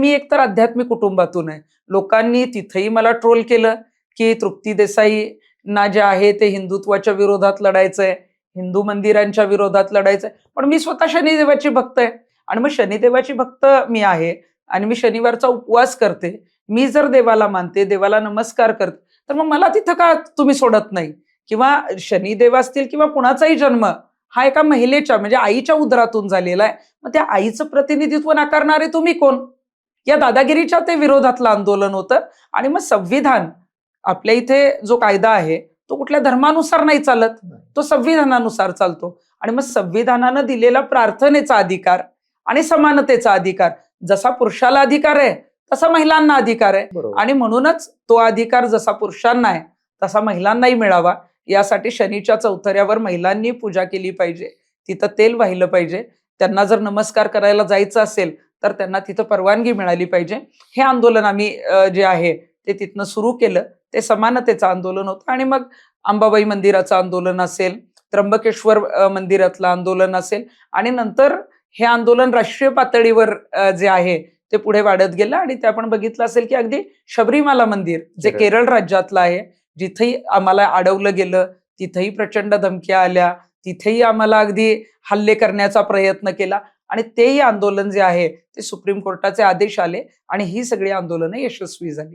मी एकतर आध्यात्मिक कुटुंबातून आहे. लोकांनी तिथेही मला ट्रोल केलं की तृप्ती देसाई ना जे आहे ते हिंदुत्वाच्या विरोधात लढायचंय हिंदू मंदिरांच्या विरोधात लढायचंय. पण मी स्वतः शनिदेवाची भक्त आहे. आणि मग शनिदेवाची भक्त मी आहे आणि मी शनिवारचा उपवास करते. मी जर देवाला मानते देवाला नमस्कार करते तर मग मला तिथं का तुम्ही सोडत नाही? किंवा शनिदेव असतील किंवा कुणाचाही जन्म हा एका महिलेच्या म्हणजे आईच्या उदरातून झालेला आहे. मग त्या आईचं प्रतिनिधित्व नाकारणारे तुम्ही कोण? या दादागिरीच्या ते विरोधातलं आंदोलन होतं. आणि मग संविधान आपल्या इथे जो कायदा आहे तो कुठल्या धर्मानुसार नाही चालत. तो संविधानानुसार चालतो. आणि मग संविधानानं दिलेला प्रार्थनेचा अधिकार आणि समानतेचा अधिकार जसा पुरुषाला अधिकार आहे तसा महिलांना अधिकार आहे. आणि म्हणूनच तो अधिकार जसा पुरुषांना आहे तसा महिलांनाही मिळावा. यासाठी शनीच्या चौथऱ्यावर महिलांनी पूजा केली पाहिजे. तिथं तेल वाहिलं पाहिजे. त्यांना जर नमस्कार करायला जायचं असेल तर त्यांना तिथं परवानगी मिळाली पाहिजे. हे आंदोलन आम्ही जे आहे ते तिथनं सुरू केलं. ते समानतेचं आंदोलन होतं. आणि मग अंबाबाई मंदिराचं आंदोलन असेल त्र्यंबकेश्वर मंदिरातलं आंदोलन असेल आणि नंतर हे आंदोलन राष्ट्रीय पातळीवर जे आहे ते पुढे वाढत गेलं. आणि ते आपण बघितलं असेल की अगदी शबरीमाला मंदिर जे केरळ. केरळ राज्यातलं आहे जिथेही आम्हाला अडवलं गेलं तिथेही प्रचंड धमक्या आल्या तिथेही आम्हाला अगदी हल्ले करण्याचा प्रयत्न केला. आणि तेही आंदोलन जे आहे ते सुप्रीम कोर्टाचे आदेश आले आणि ही सगळी आंदोलनं यशस्वी झाली.